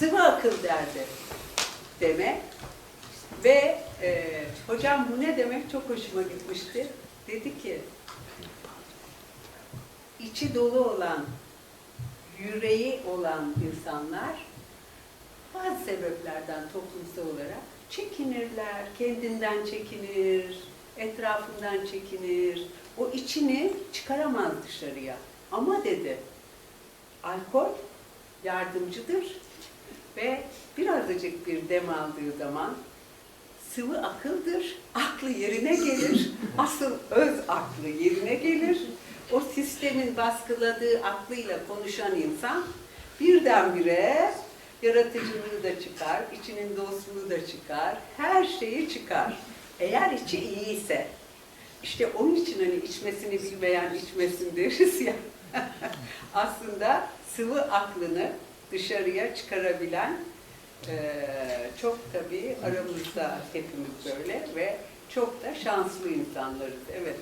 sıvı akıl derdi demek. Ve e, hocam bu ne demek çok hoşuma gitmişti. Dedi ki içi dolu olan, yüreği olan insanlar bazı sebeplerden toplumsal olarak çekinirler, kendinden çekinir, etrafından çekinir. O içini çıkaramaz dışarıya. Ama dedi, alkol yardımcıdır ve birazcık bir dem aldığı zaman sıvı akıldır, aklı yerine gelir, asıl öz aklı yerine gelir. O sistemin baskıladığı aklıyla konuşan insan birdenbire yaratıcılığı da çıkar, içinin dostluğu da çıkar, her şeyi çıkar. Eğer içi iyiyse, işte onun için hani içmesini bilmeyen içmesin deriz ya. Aslında sıvı aklını dışarıya çıkarabilen eee, çok tabii aramızda hepimiz böyle ve çok da şanslı insanlarız. Evet.